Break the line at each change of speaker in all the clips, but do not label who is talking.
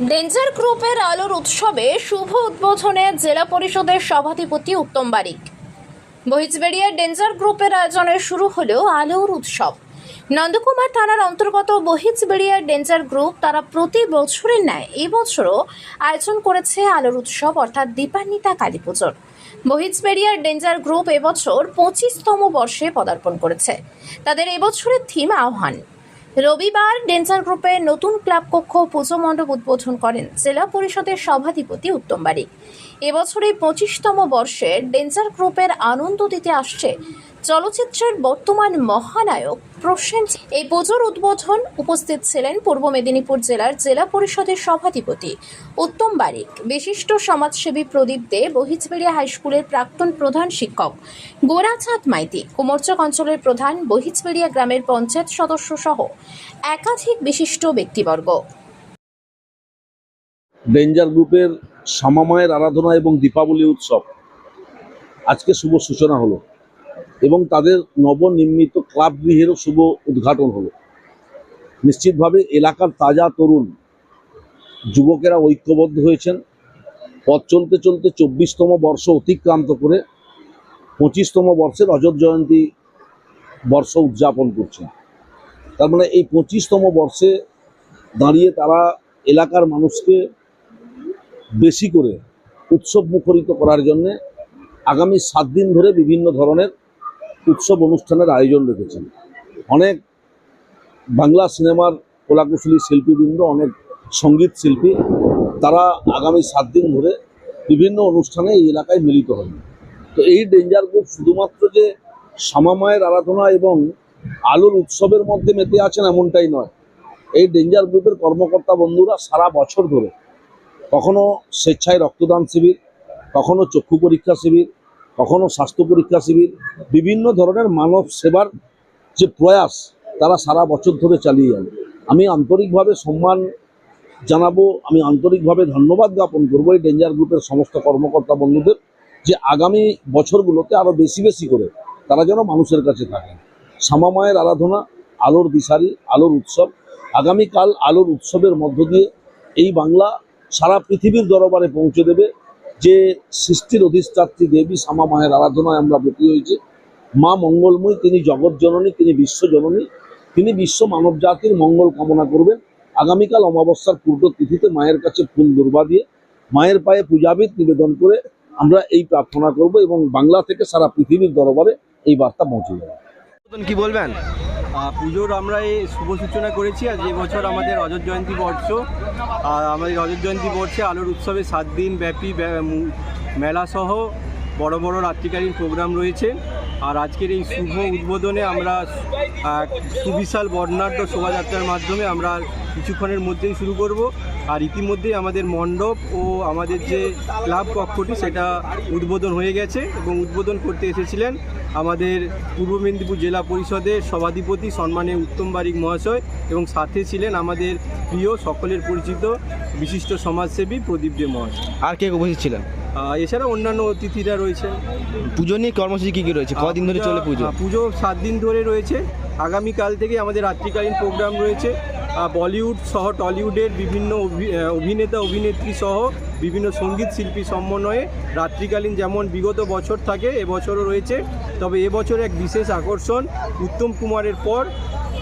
Danger গ্রুপের আলোর উৎসবে শুভ উদ্বোধনে জেলা পরিষদের সভাধিপতি উত্তম বারিক। বহিজবেড়িয়ার ডেঞ্জার গ্রুপের আয়োজনে শুরু হলেও আলোর উৎসব। নন্দকুমার থানার অন্তর্গত বহিজবেড়িয়ার ডেঞ্জার গ্রুপ তারা প্রতি বছরের ন্যায় এবছরও আয়োজন করেছে আলোর উৎসব, অর্থাৎ দীপান্বিতা কালী পুজোর। বহিজবেড়িয়ার ডেঞ্জার গ্রুপ এবছর পঁচিশতম বর্ষে পদার্পণ করেছে। তাদের এবছরের থিম আহ্বান। রবিবার ডেন্সার গ্রুপের নতুন ক্লাব কক্ষ পুজো মণ্ডপ উদ্বোধন করেন জেলা পরিষদের সভাধিপতি উত্তম বারিক। এবছরে পঁচিশতম বর্ষে ডেন্সার গ্রুপের আনন্দ দিতে আসছে চলচ্চিত্রের বর্তমান মহানায়ক প্রসেনজিৎ এই পুজোর উদ্বোধন উপস্থিত ছিলেন পূর্ব মেদিনীপুর জেলার জেলা পরিষদের সভাধিপতি উত্তম বারিক, বিশিষ্ট সমাজসেবী প্রদীপ দে বহিজবেড়িয়া হাইস্কুলের প্রাক্তন প্রধান শিক্ষক গোরাচাঁদ মাইতি, কুমোরচক অঞ্চলের প্রধান বহিজবেড়িয়া গ্রামের পঞ্চায়েত সদস্য সহ একাধিক বিশিষ্ট ব্যক্তিবর্গ।
ডেঞ্জার গ্রুপের শ্যামামায়ের আরাধনা এবং দীপাবলি উৎসব। আজকে শুভ সূচনা হলো। এবং তাদের নবনির্মিত ক্লাব গৃহেরও শুভ উদ্ঘাটন হলো। নিশ্চিতভাবে এলাকার তাজা তরুণ যুবকেরা ঐক্যবদ্ধ হয়েছেন। পথ চলতে চলতে চব্বিশতম বর্ষ অতিক্রান্ত করে পঁচিশতম বর্ষে রজত জয়ন্তী বর্ষ উদযাপন করছেন তার মানে এই পঁচিশতম বর্ষে দাঁড়িয়ে তারা এলাকার মানুষকে বেশি করে উৎসব মুখরিত করার জন্যে আগামী সাত দিন ধরে বিভিন্ন ধরনের উৎসব অনুষ্ঠানের আয়োজন রেখেছেন। অনেক বাংলা সিনেমার কলাকুশলী শিল্পীবৃন্দ, অনেক সংগীত শিল্পী, তারা আগামী সাত দিন ধরে বিভিন্ন অনুষ্ঠানে এই এলাকায় মিলিত হন। তো এই ডেঞ্জার গ্রুপ শুধুমাত্র যে শ্যামামায়ের আরাধনা এবং আলোর উৎসবের মধ্যে মেতে আছেন এমনটাই নয়। এই ডেঞ্জার গ্রুপের কর্মকর্তা বন্ধুরা সারা বছর ধরে কখনো স্বেচ্ছায় রক্তদান শিবির, কখনো চক্ষু পরীক্ষা শিবির কখনো স্বাস্থ্য পরীক্ষা শিবির, বিভিন্ন ধরনের মানব সেবার যে প্রয়াস, তারা সারা বছর ধরে চালিয়ে যান আমি আন্তরিকভাবে সম্মান জানাব, আমি আন্তরিকভাবে ধন্যবাদ জ্ঞাপন করব এই ডেঞ্জার গ্রুপের সমস্ত কর্মকর্তা বন্ধুদের যে আগামী বছরগুলোতে আরও বেশি বেশি করে তারা যেন মানুষের কাছে থাকেন শ্যামামায়ের আরাধনা, আলোর দিশারি, আলোর উৎসব, আগামীকাল আলোর উৎসবের মধ্য দিয়ে এই বাংলা সারা পৃথিবীর দরবারে পৌঁছে দেবে। যে সৃষ্টির অধিষ্ঠাত্রী দেবী শ্যামা মায়ের আরাধনায় আমরা ব্রতী হয়েছে। মা মঙ্গলময়ী, তিনি জগৎ জননী, তিনি বিশ্ব জননী, তিনি বিশ্ব মানব জাতির মঙ্গল কামনা করবেন। আগামীকাল অমাবস্যার পূর্ব তিথিতে মায়ের কাছে ফুল দুর্বা দিয়ে মায়ের পায়ে পূজাবিদ নিবেদন করে আমরা এই প্রার্থনা করব এবং বাংলা থেকে সারা পৃথিবীর দরবারে এই বার্তা পৌঁছে যাবে
কি বলবেন?
পুজোর আমরা এই শুভ সূচনা করেছি আর যে বছর আমাদের রজত জয়ন্তী বর্ষ। আর আমাদের রজত জয়ন্তী বর্ষে আলোর উৎসবে সাত দিন ব্যাপী মেলা সহ বড় বড় রাত্রিকালীন প্রোগ্রাম রয়েছে। আর আজকের এই শুভ উদ্বোধনে আমরা এক সুবিশাল বর্ণাঢ্য শোভাযাত্রার মাধ্যমে আমরা কিছুক্ষণের মধ্যেই শুরু করব। আর ইতিমধ্যেই আমাদের মণ্ডপ ও আমাদের যে ক্লাব কক্ষটি, সেটা উদ্বোধন হয়ে গেছে এবং উদ্বোধন করতে এসেছিলেন আমাদের পূর্ব মেদিনীপুর জেলা পরিষদের সভাধিপতি সম্মানীয় উত্তম বারিক মহাশয় এবং সাথে ছিলেন আমাদের প্রিয়, সকলের পরিচিত বিশিষ্ট সমাজসেবী প্রদীপ দে মহাশয়।
আর কে উপস্থিত ছিলেন?
এছাড়া অন্যান্য অতিথিরা রয়েছে।
পুজো নিয়ে কর্মসূচি কী কি রয়েছে? কদিন ধরে চলে পুজো?
পুজো সাত দিন ধরে রয়েছে। আগামীকাল থেকে আমাদের রাত্রিকালীন প্রোগ্রাম রয়েছে। বলিউড সহ টলিউডের বিভিন্ন অভিনেতা অভিনেত্রী সহ বিভিন্ন সংগীত শিল্পী সমন্বয়ে রাত্রিকালীন যেমন বিগত বছর থাকে এবছরও রয়েছে। তবে এবছর এক বিশেষ আকর্ষণ উত্তম কুমারের পর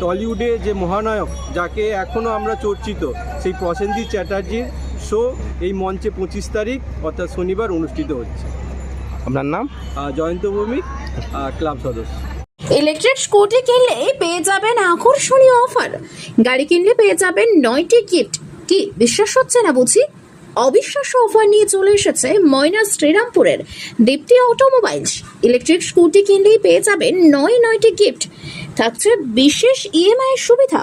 টলিউডে যে মহানায়ক যাকে এখনও আমরা চর্চিত সেই প্রসেনজিৎ চ্যাটার্জির শো এই মঞ্চে পঁচিশ তারিখ অর্থাৎ শনিবার অনুষ্ঠিত হচ্ছে।
আপনার নাম?
জয়ন্ত ভৌমিক ক্লাব সদস্য।
ইলেকট্রিক স্কুটি কিনলে পেয়ে যাবেন আকর্ষণীয় অফার। গাড়ি কিনলে পেয়ে যাবেন নয়টি গিফট। কি বিশ্বাস হচ্ছে না বুঝি? অবিশ্বাস্য অফার নিয়ে চলে এসেছে ময়না শ্রীরামপুরের দীপ্তি অটোমোবাইলস। ইলেকট্রিক স্কুটি কিনলেই পেয়ে যাবেন নয় নয়টি গিফট। থাকছে বিশেষ ইএমআই সুবিধা।